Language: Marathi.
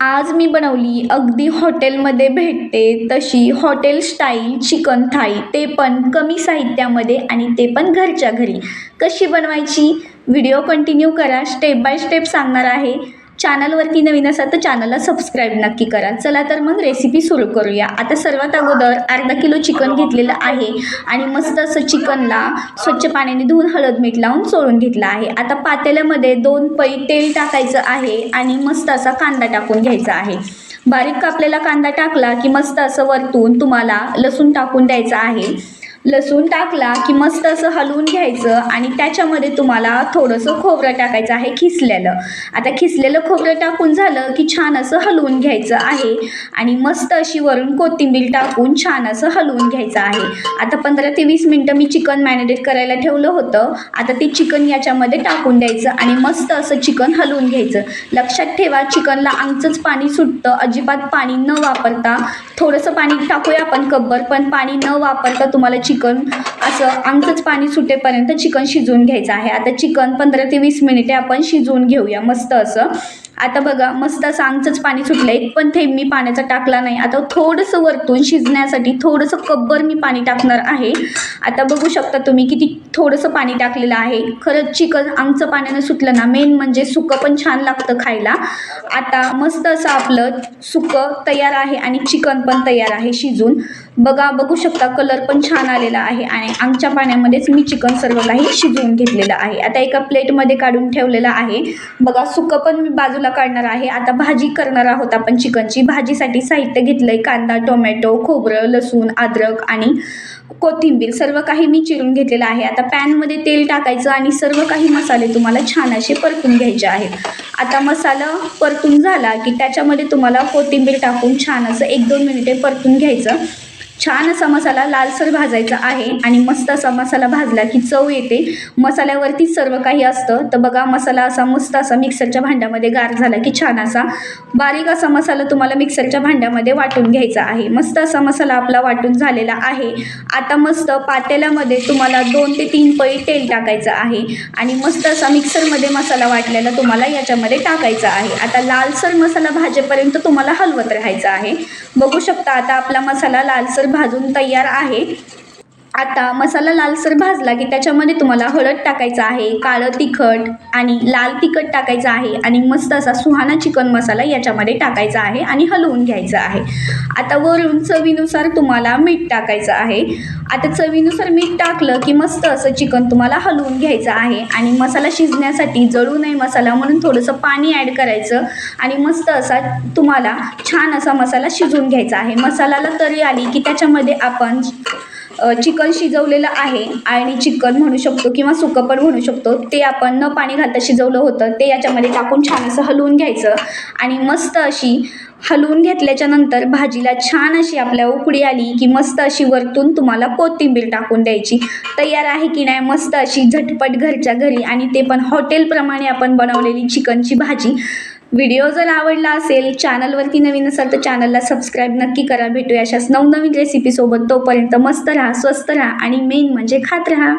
आज मी बनवली अगदी हॉटेलमध्ये भेटते तशी हॉटेल स्टाईल चिकन थाळी. ते पण कमी साहित्यामध्ये आणि ते पण घरच्या घरी. कशी बनवायची? व्हिडिओ कंटिन्यू करा. स्टेप बाय स्टेप सांगणार आहे. चॅनलवरती नवीन असाल तर चॅनलला सबस्क्राईब नक्की करा. चला तर मग रेसिपी सुरू करूया. आता सर्वात अगोदर अर्धा किलो चिकन घेतलेलं आहे आणि मस्त असं चिकनला स्वच्छ पाण्याने धुवून हळद मीठ लावून चोळून घेतलं आहे. आता पातेल्यामध्ये दोन पै तेल टाकायचं आहे आणि मस्त असा कांदा टाकून घ्यायचा आहे. बारीक कापलेला कांदा टाकला की मस्त असं वरतून तुम्हाला लसूण टाकून द्यायचं आहे. लसूण टाकला की मस्त असं हलवून घ्यायचं आणि त्याच्यामध्ये तुम्हाला थोडंसं खोबरं टाकायचं आहे खिसलेलं. आता खिसलेलं खोबरं टाकून झालं की छान असं हलवून घ्यायचं आहे आणि मस्त अशी वरून कोथिंबीर टाकून छान असं हलवून घ्यायचं आहे. आता पंधरा ते वीस मिनटं मी चिकन मॅरिनेट करायला ठेवलं होतं. आता ते चिकन याच्यामध्ये टाकून द्यायचं आणि मस्त असं चिकन हलवून घ्यायचं. लक्षात ठेवा चिकनला आमचंच पाणी सुटतं. अजिबात पाणी न वापरता थोडंसं पाणी टाकूया आपण कब्बर पण पाणी न वापरता तुम्हाला चिकन असं आमचंच पाणी सुटेपर्यंत चिकन शिजवून घ्यायचं आहे. आता चिकन पंधरा ते वीस मिनिटे आपण शिजवून घेऊया मस्त असं. आता बघा मस्त असं आमचंच पाणी सुटलं. एक पण थेंब मी पाण्याचा टाकला नाही. आता थोडंसं वरतून शिजण्यासाठी थोडंसं कब्बर मी पाणी टाकणार आहे. आता बघू शकता तुम्ही किती थोडंसं पाणी टाकलेलं आहे. खरंच चिकन आमचं पाण्यानं सुटलं ना. मेन म्हणजे सुकं पण छान लागतं खायला. आता मस्त असं आपलं सुकं तयार आहे आणि चिकन पण तयार आहे शिजून. बघा बघू शकता कलर पण छान आलेला आहे आणि आमच्या पाण्यामध्येच मी चिकन सर्व काही शिजवून घेतलेलं आहे. आता एका प्लेटमध्ये काढून ठेवलेलं आहे. बघा सुकं पण मी बाजूला काढणार आहे. आता भाजी करणार आहोत आपण चिकनची. भाजीसाठी साहित्य घेतलं आहे कांदा टोमॅटो खोबरं लसूण अद्रक आणि कोथिंबीर. सर्व काही मी चिरून घेतलेलं आहे. आता पॅनमध्ये तेल टाकायचं आणि सर्व काही मसाले तुम्हाला छान असे परतून घ्यायचे आहेत. आता मसाला परतून झाला की त्याच्यामध्ये तुम्हाला कोथिंबीर टाकून छान असं एक दोन मिनिटे परतून घ्यायचं. छान असा मसाला लालसर भाजायचा आहे आणि मस्त असा मसाला भाजला की चव येते. मसाल्यावरतीच सर्व काही असतं. तर बघा मसाला असा मस्त असा मिक्सरच्या भांड्यामध्ये गार झाला की छान असा बारीक असा मसाला तुम्हाला मिक्सरच्या भांड्यामध्ये वाटून घ्यायचा आहे. मस्त असा मसाला आपला वाटून झालेला आहे. आता मस्त पातेल्यामध्ये तुम्हाला दोन ते तीन पळी तेल टाकायचं आहे आणि मस्त असा मिक्सरमध्ये मसाला वाटलेला तुम्हाला याच्यामध्ये टाकायचा आहे. आता लालसर मसाला भाजेपर्यंत तुम्हाला हलवत राहायचा आहे. बघू शकता आता आपला मसाला लालसर भाजून तयार आहे. आता मसाला लालसर भाजला की त्याच्यामध्ये तुम्हाला हळद टाकायचं आहे काळं तिखट आणि लाल तिखट टाकायचं आहे आणि मस्त असा सुहाना चिकन मसाला याच्यामध्ये टाकायचा आहे आणि हलवून घ्यायचं आहे. आता वरून चवीनुसार तुम्हाला मीठ टाकायचं आहे. आता चवीनुसार मीठ टाकलं की मस्त असं चिकन तुम्हाला हलवून घ्यायचं आहे आणि मसाला शिजण्यासाठी जळू नये मसाला म्हणून थोडंसं पाणी ॲड करायचं आणि मस्त असा तुम्हाला छान असा मसाला शिजवून घ्यायचा आहे. मसाल्याला तरी आली की त्याच्यामध्ये आपण चिकन शिजवलेलं आहे आणि चिकन म्हणू शकतो किंवा सुकं पण म्हणू शकतो. ते आपण न पाणी घालता शिजवलं होतं. ते याच्यामध्ये टाकून छान असं हलवून घ्यायचं आणि मस्त अशी हलवून घेतल्याच्या नंतर भाजीला छान अशी आपल्या उकडी आली की मस्त अशी वरतून तुम्हाला कोथिंबीर टाकून द्यायची. तयार आहे की नाही मस्त अशी झटपट घरच्या घरी आणि ते पण हॉटेलप्रमाणे आपण बनवलेली चिकनची भाजी. व्हिडिओ जर आवडला असेल चॅनलवरती नवीन असाल तर चॅनलला सबस्क्राईब नक्की करा. भेटूया अशाच नवनवीन रेसिपीसोबत तोपर्यंत मस्त राहा स्वस्त राहा आणि मेन म्हणजे खात राहा.